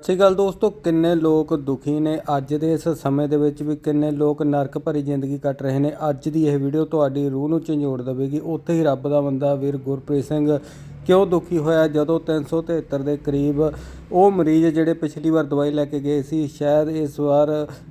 ਸਤਿ ਸ਼੍ਰੀ ਅਕਾਲ ਦੋਸਤੋ, ਕਿੰਨੇ ਲੋਕ ਦੁਖੀ ਨੇ? ਅੱਜ ਦੇ ਇਸ ਸਮੇਂ ਦੇ ਵਿੱਚ ਵੀ ਕਿੰਨੇ ਲੋਕ ਨਰਕ ਭਰੀ ਜ਼ਿੰਦਗੀ ਕੱਟ ਰਹੇ ਨੇ? ਅੱਜ ਦੀ ਇਹ ਵੀਡੀਓ ਤੁਹਾਡੀ ਰੂਹ ਨੂੰ ਝੰਜੋੜ ਦੇਵੇਗੀ। ਉੱਥੇ ਹੀ ਰੱਬ ਦਾ ਬੰਦਾ ਵੀਰ ਗੁਰਪ੍ਰੀਤ ਸਿੰਘ ਕਿਉਂ ਦੁਖੀ ਹੋਇਆ ਜਦੋਂ 373 ਦੇ ਕਰੀਬ ਉਹ ਮਰੀਜ਼ ਜਿਹੜੇ ਪਿਛਲੀ ਵਾਰ ਦਵਾਈ ਲੈ ਕੇ ਗਏ ਸੀ, ਸ਼ਾਇਦ ਇਸ ਵਾਰ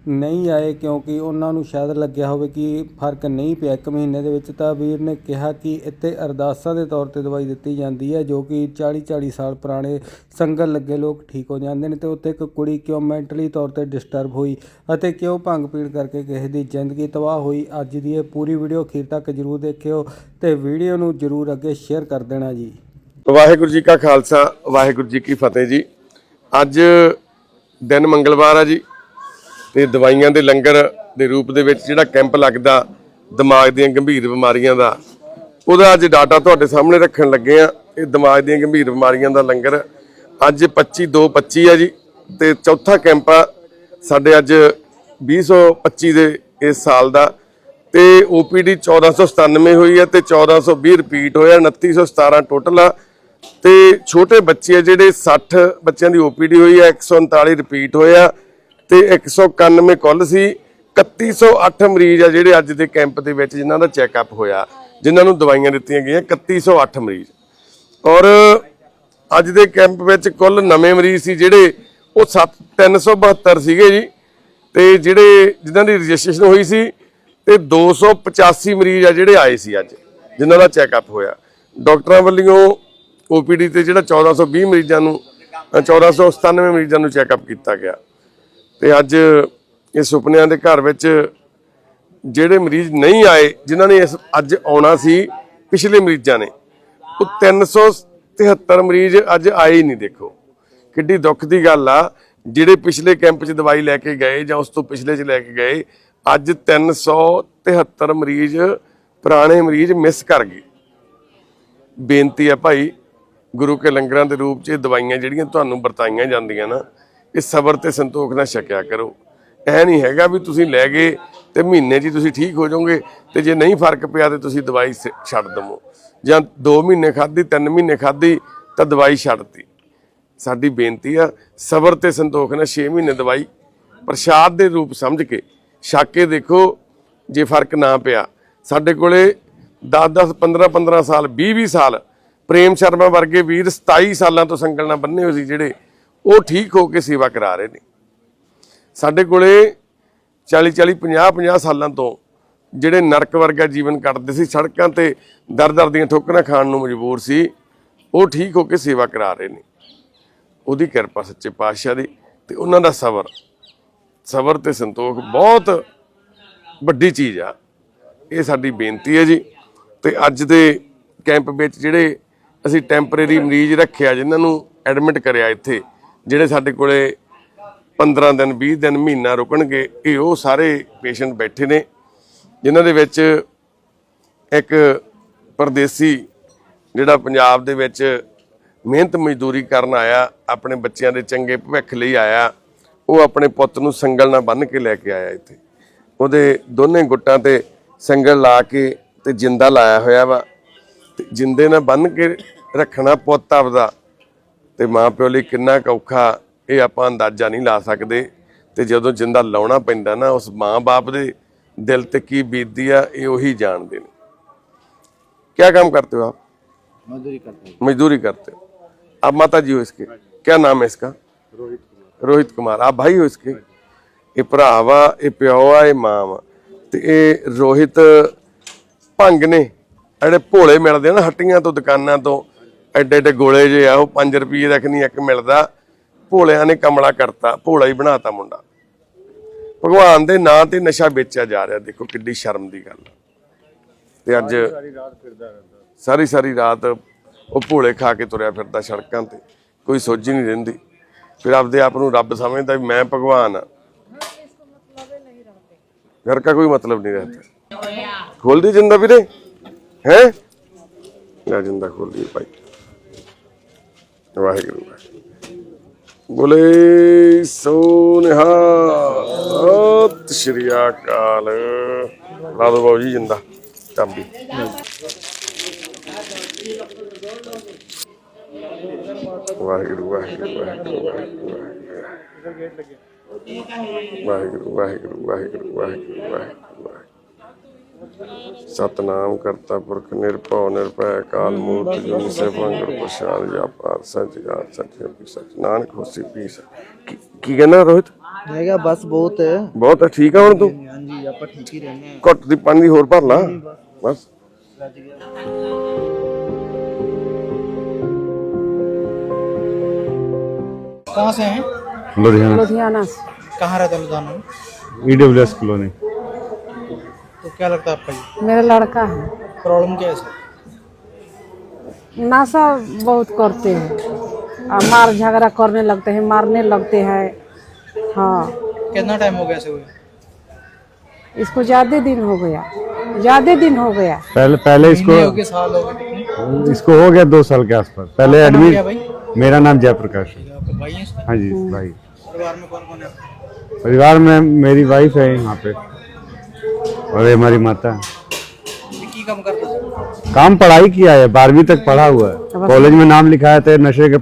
ਨਹੀਂ ਆਏ ਕਿਉਂਕਿ ਉਹਨਾਂ ਨੂੰ ਸ਼ਾਇਦ ਲੱਗਿਆ ਹੋਵੇ ਕਿ ਫ਼ਰਕ ਨਹੀਂ ਪਿਆ। ਇੱਕ ਮਹੀਨੇ ਦੇ ਵਿੱਚ ਤਾਂ ਵੀਰ ਨੇ ਕਿਹਾ ਕਿ ਇੱਥੇ ਅਰਦਾਸਾਂ ਦੇ ਤੌਰ ਤੇ ਦਵਾਈ ਦਿੱਤੀ ਜਾਂਦੀ ਹੈ, ਜੋ ਕਿ 40 40 ਸਾਲ ਪੁਰਾਣੇ ਸੰਗਤ ਲੱਗੇ ਲੋਕ ਠੀਕ ਹੋ ਜਾਂਦੇ ਨੇ ਤੇ ਉੱਥੇ ਇੱਕ ਕੁੜੀ ਕਿਉਂ ਮੈਂਟਲੀ ਤੌਰ ਤੇ ਡਿਸਟਰਬ ਹੋਈ ਅਤੇ ਕਿਉਂ ਭੰਗ ਪੀਣ ਕਰਕੇ ਕਿਸੇ ਦੀ ਜ਼ਿੰਦਗੀ ਤਬਾਹ ਹੋਈ। ਅੱਜ ਦੀ ਇਹ ਪੂਰੀ ਵੀਡੀਓ ਅਖੀਰ ਤੱਕ ਜਰੂਰ ਦੇਖਿਓ ਤੇ ਵੀਡੀਓ ਨੂੰ ਜਰੂਰ ਅੱਗੇ ਸ਼ੇਅਰ ਕਰ ਦੇਣਾ ਜੀ। ਵਾਹਿਗੁਰੂ ਜੀ ਕਾ ਖਾਲਸਾ, ਵਾਹਿਗੁਰੂ ਜੀ ਕੀ ਫਤਿਹ ਜੀ। ਅੱਜ ਦਿਨ ਮੰਗਲਵਾਰ ਆ ਜੀ ਤੇ ਦਵਾਈਆਂ ਦੇ ਲੰਗਰ ਦੇ ਰੂਪ ਦੇ ਵਿੱਚ ਜਿਹੜਾ ਕੈਂਪ ਲੱਗਦਾ ਦਿਮਾਗ ਦੀਆਂ ਗੰਭੀਰ ਬਿਮਾਰੀਆਂ ਦਾ, ਉਹਦਾ ਅੱਜ ਡਾਟਾ ਤੁਹਾਡੇ ਸਾਹਮਣੇ ਰੱਖਣ ਲੱਗੇ ਆ। ਇਹ ਦਿਮਾਗ ਦੀਆਂ ਗੰਭੀਰ ਬਿਮਾਰੀਆਂ ਦਾ ਲੰਗਰ ਅੱਜ 25 2 25 ਆ ਜੀ ਤੇ ਚੌਥਾ ਕੈਂਪ ਆ ਸਾਡੇ ਅੱਜ 2025 ਦੇ ਇਸ ਸਾਲ ਦਾ ਤੇ OPD 1497 ਹੋਈ ਹੈ ਤੇ 1420 ਰਿਪੀਟ ਹੋਇਆ 2917 ਟੋਟਲ ਆ। ਤੇ ਛੋਟੇ ਬੱਚੇ ਆ ਜਿਹੜੇ 60 ਬੱਚਿਆਂ ਦੀ OPD ਹੋਈ ਹੈ 139 ਰਿਪੀਟ ਹੋਇਆ ਤੇ 191 ਕੁੱਲ ਸੀ। 3108 ਮਰੀਜ਼ ਆ ਜਿਹੜੇ ਅੱਜ ਦੇ ਕੈਂਪ ਦੇ ਵਿੱਚ ਜਿਨ੍ਹਾਂ ਦਾ ਚੈੱਕਅਪ ਹੋਇਆ, ਜਿਨ੍ਹਾਂ ਨੂੰ ਦਵਾਈਆਂ ਦਿੱਤੀਆਂ ਗਈਆਂ 3108 ਮਰੀਜ਼। ਔਰ ਅੱਜ ਦੇ ਕੈਂਪ ਵਿੱਚ ਕੁੱਲ ਨਵੇਂ ਮਰੀਜ਼ ਸੀ ਜਿਹੜੇ, ਉਹ 7 372 ਸੀਗੇ ਜੀ। ਤੇ ਜਿਹੜੇ, ਜਿਨ੍ਹਾਂ ਦੀ ਰਜਿਸਟ੍ਰੇਸ਼ਨ ਹੋਈ ਸੀ, ਤੇ 285 ਮਰੀਜ਼ ਆ ਜਿਹੜੇ ਆਏ ਸੀ ਅੱਜ, ਜਿਨ੍ਹਾਂ ਦਾ ਚੈੱਕਅਪ ਹੋਇਆ। ਡਾਕਟਰਾਂ ਵੱਲੋਂ OPD ਤੇ ਜਿਹੜਾ 1420 ਮਰੀਜ਼ਾਂ ਨੂੰ ਅ, 1497 ਮਰੀਜ਼ਾਂ ਨੂੰ ਚੈੱਕਅਪ ਕੀਤਾ ਗਿਆ। ਤੇ ਅੱਜ ਇਹ ਸੁਪਨਿਆਂ ਦੇ ਘਰ ਵਿੱਚ ਜਿਹੜੇ ਮਰੀਜ਼ ਨਹੀਂ ਆਏ ਜਿਨ੍ਹਾਂ ਨੇ ਇਸ ਅੱਜ ਆਉਣਾ ਸੀ ਪਿਛਲੇ ਮਰੀਜ਼ਾਂ ਨੇ ਉਹ 373 ਮਰੀਜ਼ ਅੱਜ ਆਏ ਹੀ ਨਹੀਂ ਦੇਖੋ। ਕਿੱਡੀ ਦੁੱਖ ਦੀ ਗੱਲ ਆ ਜਿਹੜੇ ਪਿਛਲੇ ਕੈਂਪ 'ਚ ਦਵਾਈ ਲੈ ਕੇ ਗਏ ਜਾਂ ਉਸ ਤੋਂ ਪਿਛਲੇ 'ਚ ਲੈ ਕੇ ਗਏ ਅੱਜ 373 ਮਰੀਜ਼ ਪੁਰਾਣੇ ਮਰੀਜ਼ ਮਿਸ ਕਰ ਗਏ। ਬੇਨਤੀ ਹੈ ਭਾਈ ਗੁਰੂ ਕੇ ਲੰਗਰਾਂ ਦੇ ਰੂਪ 'ਚ ਇਹ ਦਵਾਈਆਂ ਜਿਹੜੀਆਂ ਤੁਹਾਨੂੰ ਵਰਤਾਈਆਂ ਜਾਂਦੀਆਂ ਨਾ, ਇਹ ਸਬਰ ਤੇ ਸੰਤੋਖ ਨਾਲ ਛਕਿਆ ਕਰੋ। ਇਹ ਨਹੀਂ ਹੈਗਾ ਵੀ ਤੁਸੀਂ ਲੈ ਗਏ ਤੇ ਮਹੀਨੇ 'ਚ ਹੀ ਤੁਸੀਂ ਠੀਕ ਹੋ ਜਾਓਗੇ ਤੇ ਜੇ ਨਹੀਂ ਫ਼ਰਕ ਪਿਆ ਤੇ ਤੁਸੀਂ ਦਵਾਈ ਸ- ਛੱਡ ਦਵੋ। ਜਾਂ 2 ਮਹੀਨੇ ਖਾਧੀ 3 ਮਹੀਨੇ ਖਾਧੀ ਤਾਂ ਦਵਾਈ ਛੱਡਤੀ। ਸਾਡੀ ਬੇਨਤੀ ਆ, ਸਬਰ ਤੇ ਸੰਤੋਖ ਨਾਲ 6 ਮਹੀਨੇ ਦਵਾਈ ਪ੍ਰਸ਼ਾਦ ਦੇ ਰੂਪ ਸਮਝ ਕੇ ਛੱਕ ਕੇ ਦੇਖੋ ਜੇ ਫ਼ਰਕ ਨਾ ਪਿਆ। ਸਾਡੇ ਕੋਲੇ 10 10 15 15 ਸਾਲ 20 20 ਸਾਲ ਪ੍ਰੇਮ ਸ਼ਰਮਾ ਵਰਗੇ ਵੀਰ 27 ਸਾਲਾਂ ਤੋਂ ਸੰਗਲ ਨਾਲ ਬੰਨੇ ਹੋਏ ਸੀ ਜਿਹੜੇ ਉਹ ਠੀਕ ਹੋ ਕੇ ਸੇਵਾ ਕਰਾ ਰਹੇ ਨੇ। ਸਾਡੇ ਕੋਲੇ 40 40 50 50 ਸਾਲਾਂ ਤੋਂ ਜਿਹੜੇ ਨਰਕ ਵਰਗਾ ਜੀਵਨ ਕੱਟਦੇ ਸੀ, ਸੜਕਾਂ ਤੇ ਦਰ ਦਰ ਦੀਆਂ ਠੋਕਰਾਂ ਖਾਣ ਨੂੰ ਮਜਬੂਰ ਸੀ, ਉਹ ਠੀਕ ਹੋ ਕੇ ਸੇਵਾ ਕਰਾ ਰਹੇ ਨੇ। ਉਹਦੀ ਕਿਰਪਾ ਸੱਚੇ ਪਾਤਸ਼ਾਹ ਦੀ ਤੇ ਉਹਨਾਂ ਦਾ ਸਬਰ। ਸਬਰ ਤੇ ਸੰਤੋਖ ਬਹੁਤ ਵੱਡੀ ਚੀਜ਼ ਆ। ਇਹ ਸਾਡੀ ਬੇਨਤੀ ਹੈ ਜੀ। ਤੇ ਅੱਜ ਦੇ ਕੈਂਪ ਵਿੱਚ ਜਿਹੜੇ ਅਸੀਂ ਟੈਂਪਰੇਰੀ ਮਰੀਜ਼ ਰੱਖਿਆ ਜਿਨ੍ਹਾਂ ਨੂੰ ਐਡਮਿਟ ਕਰਿਆ ਇੱਥੇ, ਜਿਹੜੇ ਸਾਡੇ ਕੋਲੇ 15 ਦਿਨ 20 ਦਿਨ, ਮਹੀਨਾ ਰੁਕਣਗੇ, ਇਹ ਉਹ ਸਾਰੇ ਪੇਸ਼ੈਂਟ ਬੈਠੇ ਨੇ, ਜਿਨ੍ਹਾਂ ਦੇ ਵਿੱਚ ਇੱਕ ਪਰਦੇਸੀ ਜਿਹੜਾ ਪੰਜਾਬ ਦੇ ਵਿੱਚ ਮਿਹਨਤ ਮਜ਼ਦੂਰੀ ਕਰਨ ਆਇਆ, ਆਪਣੇ ਬੱਚਿਆਂ ਦੇ ਚੰਗੇ ਭਵਿੱਖ ਲਈ ਆਇਆ, ਉਹ ਆਪਣੇ ਪੁੱਤ ਨੂੰ ਸੰਗਲ ਨਾਲ ਬੰਨ੍ਹ ਕੇ ਲੈ ਕੇ ਆਇਆ ਇੱਥੇ। ਉਹਦੇ ਦੋਨੇ ਗੁੱਟਾਂ ਤੇ ਸੰਗਲ ਲਾ ਕੇ ਤੇ ਜਿੰਦਾ ਲਾਇਆ ਹੋਇਆ ਵਾ, ਤੇ ਜਿੰਦੇ ਨਾਲ ਬੰਨ੍ਹ ਕੇ ਰੱਖਣਾ ਪੁੱਤ ਆਪਦਾ ਤੇ ਮਾਂ ਪਿਓ ਲਈ ਕਿੰਨਾ ਕੁ ਔਖਾ ਇਹ ਆਪਾਂ ਅੰਦਾਜ਼ਾ ਨਹੀਂ ਲਾ ਸਕਦੇ ਤੇ ਜਦੋਂ ਜਿੰਦਾ ਲਾਉਣਾ ਪੈਂਦਾ ਨਾ ਉਸ ਮਾਂ-ਬਾਪ ਦੇ ਦਿਲ ਤੇ ਕੀ ਬੀਤਦੀ ਆ ਇਹ ਉਹੀ ਜਾਣਦੇ ਨੇ क्या काम करते हो आप मजदूरी करते हैं मजदूरी करते हो आप माता जी हो इसके क्या नाम है इसका रोहित कुमार ਰੋਹਿਤ ਕੁਮਾਰ ਆ ਭਾਈ ਹੋ ਇਸਕੇ ਇਹ ਭਰਾ ਵਾ ਇਹ ਪਿਓ ਆ ਇਹ ਮਾਂ ਵਾ ਤੇ ਇਹ ਰੋਹਿਤ ਭੰਗ ਨੇ ਜਿਹੜੇ ਭੋਲੇ ਮਿਲਦੇ ਆ ਨਾ ਹੱਟੀਆਂ ਤੋਂ ਦੁਕਾਨਾਂ ਤੋਂ ਐਡੇ ਐਡੇ ਗੋਲੇ ਜੇ ਆ ਉਹ 5 ਰੁਪਏ ਦਾ ਨਹੀਂ ਇੱਕ ਮਿਲਦਾ। ਭੋਲਿਆਂ ਨੇ ਕਮਲਾ ਕਰਤਾ ਭੋਲਾ ਹੀ ਬਣਾਤਾ ਮੁੰਡਾ। ਭਗਵਾਨ ਦੇ ਨਾਂ ਤੇ ਨਸ਼ਾ ਵੇਚਿਆ ਜਾ ਰਿਹਾ ਦੇਖੋ ਕਿੱਡੀ ਸ਼ਰਮ ਦੀ ਗੱਲ। ਤੇ ਅੱਜ ਸਾਰੀ ਸਾਰੀ ਰਾਤ ਉਹ ਭੋਲੇ ਖਾ ਕੇ ਤੁਰਿਆ ਫਿਰਦਾ ਸੜਕਾਂ ਤੇ। ਕੋਈ ਸੋਝੀ ਨਹੀਂ ਰਹਿੰਦੀ। ਫਿਰ ਆਪਦੇ ਆਪ ਨੂੰ ਰੱਬ ਸਮਝਦਾ ਵੀ ਮੈਂ ਭਗਵਾਨ ਆ। ਘਰ ਦਾ ਕੋਈ ਮਤਲਬ ਨਹੀਂ ਰਹਤਾ ਖੋਲ ਦੀ ਜਿੰਦਾ ਵੀਰੇ? ਹੈ? ਲੈ ਜਿੰਦਾ ਖੋਲ ਦੀ ਭਾਈ। ਵਾਹਿਗੁਰੂ ਵਾਹਿਗੁਰੂ। ਬੋਲੇ ਸੋ ਨਿਹਾਲ ਸਤਿ ਸ਼੍ਰੀ ਅਕਾਲ। ਲਾ ਦੋ ਬਾਬੂ ਜੀ ਜਿੰਦਾ, ਚਾਬੀ। ਵਾਹਿਗੁਰੂ ਵਾਹਿਗੁਰੂ ਵਾਹਿਗੁਰੂ ਵਾਹਿਗੁਰੂ ਵਾਹਿਗੁਰੂ ਵਾਹਿਗੁਰੂ। ਵਾਹਿਗੁਰੂ ਵਾਹਿਗੁਰੂ ਵਾਹਿਗੁਰੂ ਵਾਹਿਗੁਰੂ ਵਾਹਿਗੁਰੂ। ਸਤਨਾਮ ਕਰਤਾ ਪੁਰਖ ਨਿਰਭਉ ਨਿਰਭੈ ਕਾਲ ਮੂਰਤ ਜੁਨੀ ਸੈਭੰ ਗੁਰ ਪ੍ਰਸਾਦ ਜਾਪਾਰ ਸਚ ਗਾਤ ਸਚ ਹੈ ਪੀ ਸਚ ਨਾਨਕ ਹੋਸੀ ਪੀ ਸਚ ਕੀ- ਕੀ ਕਹਿੰਦਾ ਰੋਹਿਤ रहेगा बस बहुत है ਬਹੁਤ ਆ, ਠੀਕ ਆ ਹੁਣ ਤੂੰ हाँ जी आप ठीक ही रहने हैं ਘੁੱਟ ਦੀ ਪਾਣੀ ਦੀ ਹੋਰ ਭਰ ਲਾ ਬਸ कहाँ से हैं लुधियाना लुधियाना से कहाँ रहता है लुधियाना में ईडब्ल्यू एस कॉलोनी तो क्या लगता है आपका मेरा लड़का है। प्रॉब्लम क्या है सर नशा बहुत करते हैं। मार झगड़ा करने लगते हैं मारने लगते हैं। हाँ। कितना टाइम हो गया ऐसे हुए? इसको ज़्यादा दिन हो गया। ज़्यादा दिन हो गया। पहले पहले महीने हो इसको साल हो गए। इसको हो गया दो साल के आसपास। पहले एडमिट मेरा नाम जयप्रकाश है। है इसका? हाँ जी भाई। परिवार में कौन कौन है? परिवार में मेरी वाइफ है यहाँ पे। और ये हमारी माता। है की काम करता था काम पढ़ाई किया है बारहवीं तक पढ़ा हुआ है। कॉलेज में नाम लिखाया थे नशे के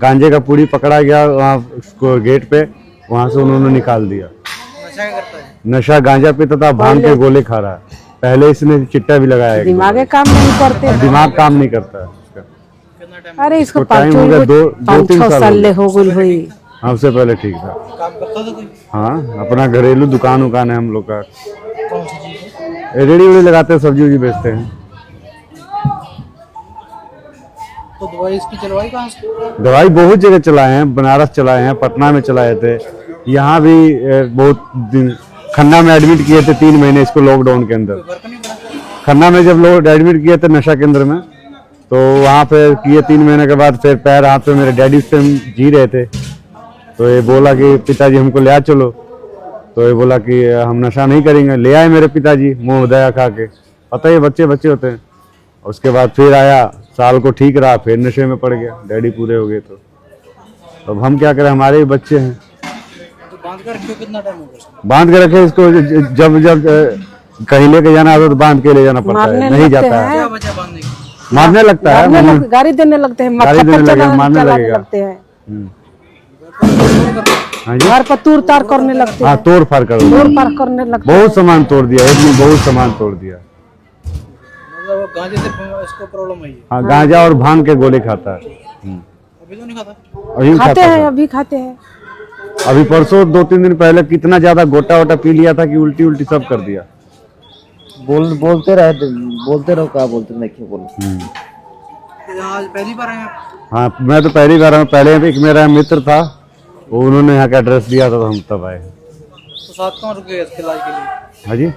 गांजे का पूरी पकड़ा गया वहाँ उसको गेट पे वहाँ से उन्होंने निकाल दिया। नशा करता है? नशा गांजा पीता था भाँग के गोले खा रहा है। पहले इसने चिट्टा भी लगाया। है दिमागे काम नहीं करते दिमाग काम नहीं करता है अरे इसको टाइम हो गया दो- दो तीन साल हो गई हुई हाँ उससे पहले ठीक था। काम करता था कोई? हाँ अपना घरेलू दुकान उकान है हम लोग का। है? रेडी वेडी लगाते हैं सब्ज़ी उब्जी बेचते हैं। तो दवाई इसकी चलवाई कहाँ से? दवाई बहुत जगह चलाए हैं बनारस चलाए हैं पटना में चलाए थे। यहाँ भी बहुत दिन खन्ना में एडमिट किए थे तीन महीने इसको लॉकडाउन के अंदर। पड़ा खन्ना में जब लोग एडमिट किए थे नशा केंद्र में तो वहाँ पे किए तीन महीने के बाद फिर पैर हाथ पे मेरे डैडी टाइम जी रहे थे। तो ये बोला कि पिताजी हमको ले आ चलो। तो ये बोला कि हम नशा नहीं करेंगे ले आए मेरे पिताजी मुँह दया खा के। पता ही बच्चे बच्चे होते हैं। उसके बाद फिर आया साल को ठीक रहा फिर नशे में पड़ गया डैडी पूरे हो गए तो। अब हम क्या करें हमारे ही बच्चे हैं। तो बाँध कर रखियो कितना टाइम हो गया इसको? बाँध के रखे इसको जब जब कहीं लेके जाना होता तो बाँध के ले जाना पड़ता है नहीं जाता है। क्या वजह बांधने की? मारने लगता है लग, गाड़ी देने लगते हैं गाड़ी देने चलाने मारने लगेगा। घर पर तूर तार करने लगते हाँ हैं। तोड़ फाड़ कर तोड़ पार करने लगते बहुत सामान तोड़ दिया एक दिन बहुत सामान तोड़ दिया। मतलब गांजे से इसको प्रॉब्लम है हाँ गांजा और भाँग के गोले खाता है। हम्म। अभी तो नहीं खाता? अभी खाते हैं अभी खाते हैं। अभी परसों दो तीन दिन पहले कितना ज़्यादा गोटा वोटा पी लिया था कि उल्टी उल्टी सब कर दिया। बोल बोलते रहे बोलते रहो क्या बोलते नहीं क्यों बोलो। हम्म। पहली बार आए हाँ मैं तो पहली बार हूँ। पहले एक मेरा मित्र था वो उन्होंने यहाँ का एड्रेस दिया था तो हम तब आए तो साथ कौन रुके इसके इलाज के लिए हाँ जी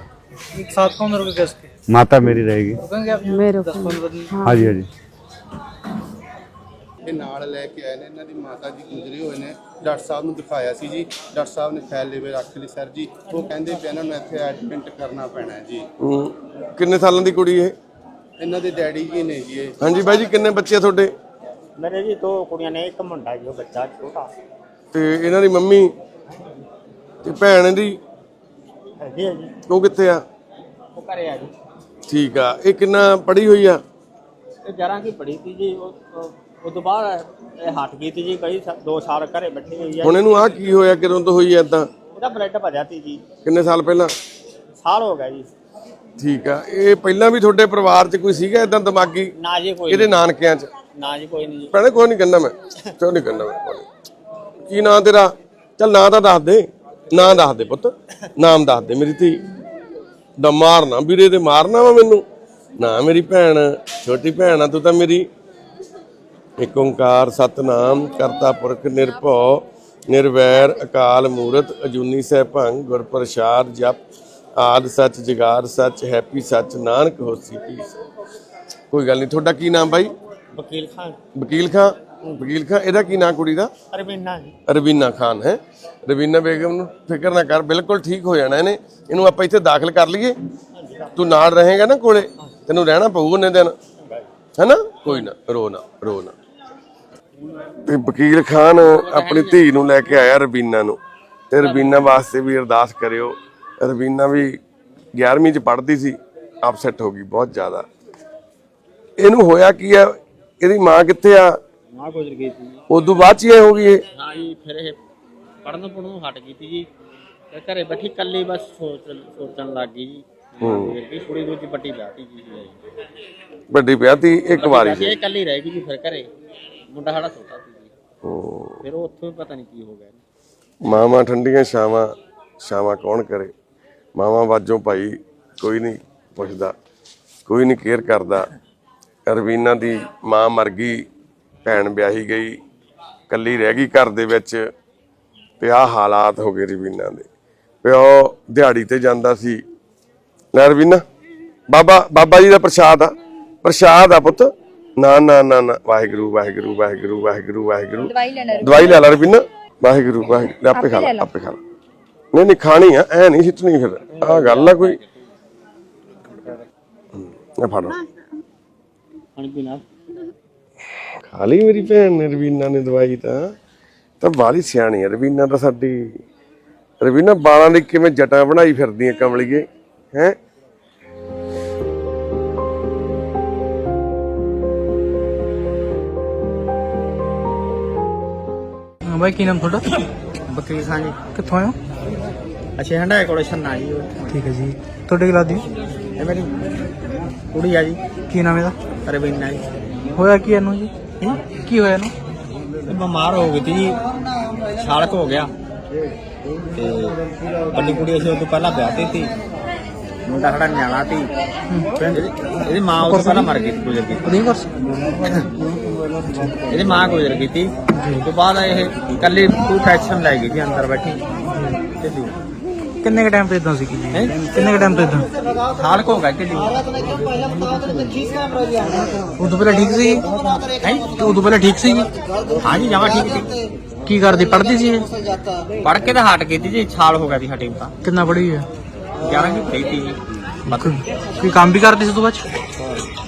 एक साथ कौन रुके इसके माता मेरी रहेगी रुकेंगे आप यहाँ? मेरे दस पंद्रह दिन हाँ जी हाँ जी ਇਹ ਨਾਲ ਲੈ ਕੇ ਆਏ ਨੇ ਇਹਨਾਂ ਦੀ ਮਾਤਾ ਜੀ ਗੁਜ਼ਰੇ ਹੋਏ ਨੇ ਡਾਕਟਰ ਸਾਹਿਬ ਨੂੰ ਦਿਖਾਇਆ ਸੀ ਜੀ ਡਾਕਟਰ ਸਾਹਿਬ ਨੇ ਫਾਈਲ ਲੈਵੇ ਰੱਖ ਲਈ ਸਰ ਜੀ ਉਹ ਕਹਿੰਦੇ ਵੀ ਇਹਨਾਂ ਨੂੰ ਇੱਥੇ ਐਡਮਿਟ ਕਰਨਾ ਪੈਣਾ ਹੈ ਜੀ ਹੂੰ। ਕਿੰਨੇ ਸਾਲਾਂ ਦੀ ਕੁੜੀ ਇਹ ਇਹਨਾਂ ਦੇ ਡੈਡੀ ਜੀ ਨੇ ਜੀ ਇਹ ਹਾਂਜੀ ਬਾਈ ਜੀ ਕਿੰਨੇ ਬੱਚੇ ਆ ਤੁਹਾਡੇ मेरे जी दो कुड़ियां ने एक मुंडा जो बच्चा छोटा ਤੇ ਇਹਨਾਂ ਦੀ ਮੰਮੀ ਤੇ ਭੈਣ ਦੀ ਹੈਗੀ ਕਿੱਥੇ ਆ? ਉਹ ਘਰੇ ਆ ਜੀ। ਠੀਕ ਆ। ਇਹ ਕਿੰਨਾ ਪੜੀ ਹੋਈ ਆ? ਇਹ 11 ਕੀ ਪੜੀ ਸੀ ਜੀ। ਉਹ ਉਹ ਤੋਂ ਇਹ ਹਟ ਗਈ ਸੀ ਜੀ। ਕਈ 2 ਸਾਲ ਘਰੇ ਬੈਠੀ ਹੋਈ ਆ। ਹੁਣ ਇਹਨੂੰ ਆ ਕੀ ਹੋਇਆ? ਕਿਦੋਂ ਤੋਂ ਹੋਈ ਐ ਇਦਾਂ ਇਹਦਾ ਬਲੱਡ ਭਰਿਆ ਸੀ ਜੀ। ਕਿੰਨੇ ਸਾਲ ਪਹਿਲਾਂ? ਸਾਲ ਹੋ ਗਿਆ ਜੀ। ਠੀਕ ਆ। ਇਹ ਪਹਿਲਾਂ ਵੀ ਤੁਹਾਡੇ ਪਰਿਵਾਰ 'ਚ ਕੋਈ ਸੀਗਾ ਇਦਾਂ ਦਿਮਾਗੀ? ਨਾ ਜੀ ਕੋਈ ਇਹਦੇ ਨਾਨਕਿਆਂ 'ਚ? ਨਾ ਜੀ ਕੋਈ ਨਹੀਂ ਜੀ। ਕੋਈ ਨਹੀਂ ਕਹਿੰਦਾ ਮੈਂ। ਕਿਉਂ ਨਹੀਂ ਕਹਿੰਦਾ ਮੈਂ। ਕੀ ਨਾਂ ਤੇਰਾ? ਚੱਲ ਨਾਂ ਤਾਂ ਦੱਸ ਦੇ। ਨਾਂ ਦੱਸ ਦੇ ਪੁੱਤ। ਨਾਮ ਦੱਸ ਦੇ ਮੇਰੀ ਧੀ। ਦਾ ਮਾਰਨਾ ਵੀਰੇ ਤੇ ਮਾਰਨਾ ਵਾ ਮੈਨੂੰ। ਨਾ ਮੇਰੀ ਭੈਣ ਛੋਟੀ ਭੈਣ ਆ ਤੂੰ ਤਾਂ ਮੇਰੀ ਏਕ ਓੰਕਾਰ ਸਤਨਾਮ ਕਰਤਾ ਪੁਰਖ ਨਿਰਭਉ ਨਿਰਵੈਰ ਅਕਾਲ ਮੂਰਤ ਅਜੂਨੀ ਸੈਭੰ ਗੁਰ ਪ੍ਰਸਾਦ ਜਪ ਆਦ ਸੱਚ ਜਗਾਰ ਸੱਚ ਹੈਪੀ ਸੱਚ ਨਾਨਕ ਹੋਸੀ ਪੀ ਕੋਈ ਗੱਲ ਨਹੀਂ ਤੁਹਾਡਾ ਕੀ ਨਾਮ ਬਾਈ? ਵਕੀਲ ਖਾਨ ਵਕੀਲ ਖਾਂ। ਵਕੀਲ ਖਾਂ ਇਹਦਾ ਕੀ ਨਾਂ ਕੁੜੀ ਦਾ? ਅਰਵਿੰਨਾ ਜੀ। ਰਵੀਨਾ ਖਾਨ ਹੈ? ਰਵੀਨਾ ਬੇਗਮ ਨੂੰ ਫਿਕਰ ਨਾ ਕਰ ਬਿਲਕੁਲ ਠੀਕ ਹੋ ਜਾਣਾ ਇਹਨੇ। ਇਹਨੂੰ ਆਪਾਂ ਇੱਥੇ ਦਾਖਲ ਕਰ ਲਈਏ। ਤੂੰ ਨਾਲ ਰਹੇਗਾ ਨਾ ਕੋਲੇ ਤੈਨੂੰ ਰਹਿਣਾ ਪਊ ਉਹਨੇ ਦਿਨ। ਹੈਨਾ? ਕੋਈ ਨਾ ਰੋ ਨਾ ਰੋ ਨਾ। ਤੇ ਵਕੀਲ ਖਾਨ ਆਪਣੀ ਧੀ ਨੂੰ ਲੈ ਕੇ ਆਇਆ ਰਵੀਨਾ ਨੂੰ। ਤੇ ਰਵੀਨਾ ਵਾਸਤੇ ਵੀ ਅਰਦਾਸ ਕਰਿਓ। ਰਵੀਨਾ ਵੀ 11ਵੀਂ ਚ ਪੜ੍ਹਦੀ ਸੀ ਅਪਸੈਟ ਹੋ ਗਈ ਬਹੁਤ ਜ਼ਿਆਦਾ। ਇਹਨੂੰ ਹੋਇਆ ਕੀ ਆ? ਇਹਦੀ ਮਾਂ ਕਿੱਥੇ ਆ? ਮਾਂ ਗੁਜ਼ਰ ਗਈ ਸੀ ਉਦੋਂ ਬਾਅਦ ਚ ਹੀ ਇਹ ਹੋ ਗਈ ਇਹ? ਹਾਂ ਜੀ ਫਿਰ ਇਹ ਪੜਨ ਪੜਨ ਹਟ ਗਈ ਤੀ ਜੀ ਤੇ ਘਰੇ ਬੈਠੀ ਕੱਲੀ ਬਸ ਸੋਚ ਸੋਚਣ ਲੱਗ ਗਈ ਜੀ। ਕਿ ਕੁੜੀ ਦੂਜੀ ਵੱਡੀ ਵਿਆਹਤੀ ਜੀ ਵੱਡੀ ਵਿਆਹਤੀ ਇੱਕ ਵਾਰੀ ਸੀ। ਇਹ ਕੱਲੀ ਰਹਿ ਗਈ ਜੀ ਫਿਰ ਘਰੇ। ਮੁੰਡਾ ਸਾਡਾ ਛੋਟਾ ਸੀ ਜੀ। ਹੂੰ। ਫਿਰ ਉਹ ਉੱਥੋਂ ਹੀ ਪਤਾ ਨਹੀਂ ਕੀ ਹੋ ਗਿਆ ਮਾਵਾਂ ਠੰਡੀਆਂ ਛਾਵਾਂ ਛਾਵਾਂ ਕੌਣ ਕਰੇ? ਮਾਵਾਂ ਬਾਜੋਂ ਭਾਈ ਕੋਈ ਨਹੀਂ ਪੁੱਛਦਾ ਕੋਈ ਨਹੀਂ ਕੇਅਰ ਕਰਦਾ। ਰਵੀਨਾ ਦੀ ਮਾਂ ਮਰ ਗਈ ਭੈਣ ਵਿਆਹੀ ਗਈ ਕੱਲੀ ਰਹਿ ਗਈ ਘਰ ਦੇ ਵਿੱਚ ਤੇ ਹਾਲਾਤ ਹੋ ਗਏ ਰਵੀਨਾ ਦੇ। ਪਿਓ ਦਿਹਾੜੀ ਤੇ ਜਾਂਦਾ ਸੀ। ਲੈ ਰਵੀਨਾ ਬਾਬਾ ਬਾਬਾ ਜੀ ਦਾ ਪ੍ਰਸ਼ਾਦ ਆ। ਪ੍ਰਸ਼ਾਦ ਆ ਪੁੱਤ। ਨਾ ਨਾ ਨਾ ਨਾ ਵਾਹਿਗੁਰੂ ਵਾਹਿਗੁਰੂ ਵਾਹਿਗੁਰੂ ਵਾਹਿਗੁਰੂ ਵਾਹਿਗੁਰੂ। ਦਵਾਈ ਲੈਣਾ ਦਵਾਈ ਲੈ ਲੈ ਰਵਿੰਦਰ ਵਾਹਿਗੁਰੂ ਵਾਹਿਗੁਰੂ ਆਪੇ ਖਾ ਲੈ ਆਪੇ ਖਾ ਲੈ। ਨਹੀਂ ਨਹੀਂ ਖਾਣੀ ਆ ਐ ਨਹੀਂ ਸਿੱਟਣੀ ਫਿਰ। ਆਹ ਗੱਲ ਆ ਕੋਈ। ਇਹ ਫੜੋ। ਪਾਣੀ ਪੀਣਾ ਖਾ ਲਈ ਮੇਰੀ ਭੈਣ ਨੇ ਰਵੀਨਾ ਨੇ ਦਵਾਈ ਤਾਂ। ਤਾਂ ਬਾਲੀ ਸਿਆਣੀ ਆ ਰਵੀਨਾ ਤਾਂ ਸਾਡੀ। ਰਵੀਨਾ ਬਾਲਾਂ ਦੀ ਕਿਵੇਂ ਜਟਾਂ ਬਣਾਈ ਫਿਰਦੀਆਂ ਕਮਲੀਏ ਹੈ? ਹਾਂ ਬਾਈ ਕੀ ਨਾਮ ਤੁਹਾਡਾ? ਬਕਰੀ ਸਾਂ ਜੀ। ਕਿੱਥੋਂ ਆਏ ਹੋ? ਅੱਛੇ ਹੰਡਾ ਕੋਲੇ ਛੰਨਾ ਜੀ। ਠੀਕ ਹੈ ਜੀ। ਤੁਹਾਡੇ ਕੀ ਲੱਗਦੀ? ਇਹ ਮੇਰੀ ਕੁੜੀ ਆ ਜੀ। ਕੀ ਨਾਮ ਇਹਦਾ? ਰਵੀਨਾ ਜੀ। ਹੋਇਆ ਕੀ ਇਹਨੂੰ ਜੀ? ਕੀ ਹੋਇਆ ਇਹਨੂੰ? ਇਹ ਬਿਮਾਰ ਹੋ ਗਈ ਤੀ ਜੀ। ਛਾਲਕ ਹੋ ਗਿਆ। ਤੇ ਵੱਡੀ ਕੁੜੀ ਅਸੀਂ ਉਹ ਤੋਂ ਪਹਿਲਾਂ ਵਿਆਹਤੀ ਸੀ ਮੁੰਡਾ ਸਾਡਾ ਨਿਆਣਾ ਸੀ ਇਹਦੀ- ਇਹਦੀ ਮਾਂ ਉਸ ਤੋਂ ਪਹਿਲਾਂ ਮਰ ਗਈ ਸੀ ਗੁਜ਼ਰ ਗਈ। ਉਹਦੀ ਕੋਰਸ ਇਹਦੀ ਮਾਂ ਗੁਜ਼ਰ ਗਈ ਸੀ ਉਸ ਤੋਂ ਬਾਅਦ ਇਹ ਇਕੱਲੀ ਟੂ ਫੈਕਸ਼ਨ ਲੈ ਗਈ ਸੀ ਅੰਦਰ ਬੈਠੀ। ਤੇ ਦੀ ਕਿੰਨੇ ਕ ਟਾਈਮ ਤੋਂ ਇਦਾਂ ਸੀ ਜੀ? ਕਿੰਨੇ ਕ ਟਾਈਮ ਤੋਂ ਇਦਾਂ ਛਾਲਕ ਹੋ ਗਿਆ ਢਿੱਲੀ ਉਦੋਂ ਪਹਿਲਾਂ ਠੀਕ ਸੀ ਹੈ? ਉਦੋਂ ਪਹਿਲਾਂ ਠੀਕ ਸੀ ਹਾਂ ਜੀ ਜਮਾ ਠੀਕ ਸੀ। ਕੀ ਕਰਦੀ ਪੜ੍ਹਦੀ ਸੀ ਇਹ? ਪੜ ਕੇ ਤਾਂ ਹਟ ਗਈ ਸੀ ਜੀ ਛਾਲ ਹੋ ਗਿਆ ਸੀ ਹਟੇ ਤਾਂ। ਕਿੰਨਾ ਪੜ੍ਹੀ ਹੈ 11 ਦੀ ਪਈ ਸੀ। ਕੋਈ ਕੰਮ ਵੀ ਕਰਦੀ ਸੀ ਉਦੋਂ ਬਾਅਦ?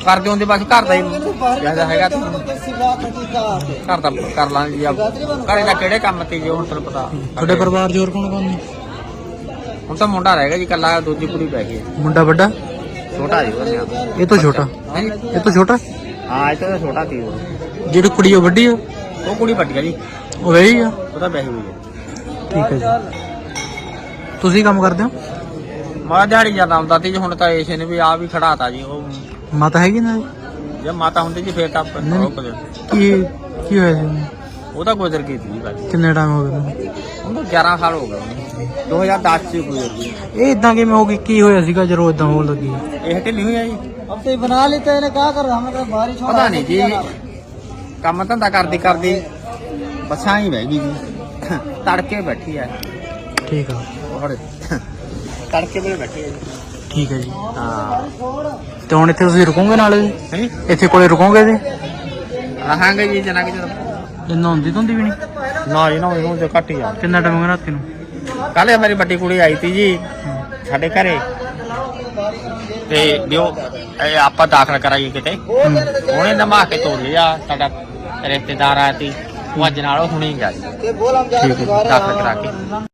ਕਰਦੇ ਹੁੰਦੇ ਬਸ ਘਰ ਦਾ ਹੀ ਜ਼ਿਆਦਾ ਹੈਗਾ ਤਾਂ ਘਰ ਦਾ ਕਰ ਲਾਂਗੇ ਜੀ ਆਪ। ਘਰੇ ਦਾ ਕਿਹੜੇ ਕੰਮ ਤੇ ਜੀ ਹੁਣ ਤੁਹਾਨੂੰ ਪਤਾ। ਤੁਹਾਡੇ ਪਰਿਵਾਰ ਜੋਰ ਕੌਣ ਕੌਣ ਨੇ? ਹੁਣ ਤਾਂ ਮੁੰਡਾ ਰਹਿ ਗਿਆ ਜੀ ਕੱਲਾ ਦੂਜੀ ਕੁੜੀ ਪੈ ਗਈ ਹੈ। ਮੁੰਡਾ ਵੱਡਾ? ਛੋਟਾ ਜੀ ਉਹਨੇ ਇਹ ਤੋਂ ਛੋਟਾ? ਹੈਂ ਜੀ? ਇਹ ਤੋਂ ਛੋਟਾ? ਹਾਂ ਇਹ ਤਾਂ ਛੋਟਾ ਸੀ ਉਹ। ਜਿਹੜੀ ਕੁੜੀ ਉਹ ਵੱਡੀ ਆ? ਉਹ ਕੁੜੀ ਵੱਡੀ ਆ ਜੀ। ਉਹ ਵਹੀ ਆ? ਉਹ ਤਾਂ ਵਿਆਹੀ ਹੋਈ ਹੈ ਠੀਕ ਹੈ ਜੀ। ਤੁਸੀਂ ਕੰਮ ਕਰਦੇ ਹੋ? ਮਾਂ ਦਿਹਾੜੀ ਜ਼ਿਆਦਾ ਆਉਂਦਾ ਸੀ ਜੀ ਹੁਣ ਤਾਂ ਇਸੇ ਨੇ ਵੀ ਆ ਵੀ ਖੜਾਤਾ ਜੀ ਉਹ ਮਾਤਾ ਹੈਗੀ ਨਾ? ਜੀ? ਜੇ ਮਾਤਾ ਹੁੰਦੀ ਜੀ ਫੇਰ ਤਾਂ ਨਹੀਂ। ਰੁਕ ਜਾ ਕੀ ਕੀ ਹੋਇਆ ਉਹਨੂੰ? ਉਹ ਤਾਂ ਗੁਜ਼ਰ ਗਈ ਸੀ ਬਾਜੀ ਕਿੰਨੇ ਟਾਈਮ ਹੋ ਗਿਆ ਉਹਨੂੰ? ਉਹਨੂੰ 11 ਸਾਲ ਹੋ ਗਏ। ਉਹਨੂੰ 2010 ਚ ਗੁਜ਼ਰ ਗਈ ਇਹ ਇਦਾਂ ਕਿਵੇਂ ਹੋ ਗਈ ਕੀ ਹੋਇਆ ਸੀਗਾ ਜਦੋਂ ਇਦਾਂ ਹੋਣ ਲੱਗੀ ਇਹ ਢਿੱਲੀ ਹੋਈ ਆ ਜੀ अब तो बना लेते हैं क्या कर हमें तो बारिश ਪਤਾ ਨਹੀਂ ਜੀ ਕੰਮ ਧੰਦਾ ਕਰਦੀ ਕਰਦੀ ਬੱਸਾਂ ਹੀ ਬਹਿ ਗਈ ਜੀ ਤੜਕੇ ਬੈਠੀ ਆ ਠੀਕ ਆ ਹੋਰ ਤੜਕੇ ਵੇਲੇ ਬੈਠੀ ਆ ਜੀ ਠੀਕ ਹੈ ਜੀ ਹਾਂ ਤੇ ਹੁਣ ਇੱਥੇ ਤੁਸੀਂ ਰੁਕੋਗੇ ਨਾਲ ਜੀ? ਹੈ ਇੱਥੇ ਕੋਲੇ ਰੁਕੋਗੇ ਜੀ ਰਹਾਂਗੇ ਜੀ ਜਨਾ ਕਿ ਜਦੋਂ ਇੰਨਾ ਹੁੰਦੀ ਤੁੰਦੀ ਵੀ ਨਹੀਂ ਨਾ ਜੀ ਨਾ ਇਹਨੂੰ ਤੇ ਘੱਟ ਹੀ ਆ ਕਿੰਨਾ ਟਾਈਮ ਹੋ ਗਿਆ ਰਾਤੀ ਨੂੰ ਕੱਲ ਮੇਰੀ ਵੱਡੀ ਕੁੜੀ ਆਈ ਤੀ ਜੀ ਸਾਡੇ ਘਰੇ। ਤੇ ਦਿਓ ਇਹ ਆਪਾਂ ਦਾਖਲ ਕਰਾਈਏ ਕਿਤੇ। ਉਹਨੇ ਨਮਾ ਕੇ ਤੋੜ ਲਿਆ ਸਾਡਾ ਰਿਸ਼ਤੇਦਾਰ ਆਇਆ ਤੀ। ਉਹ ਅੱਜ ਨਾਲ ਹੁਣੀ ਗਿਆ ਜੀ ਦਾਖਲ ਕਰਾ ਕੇ।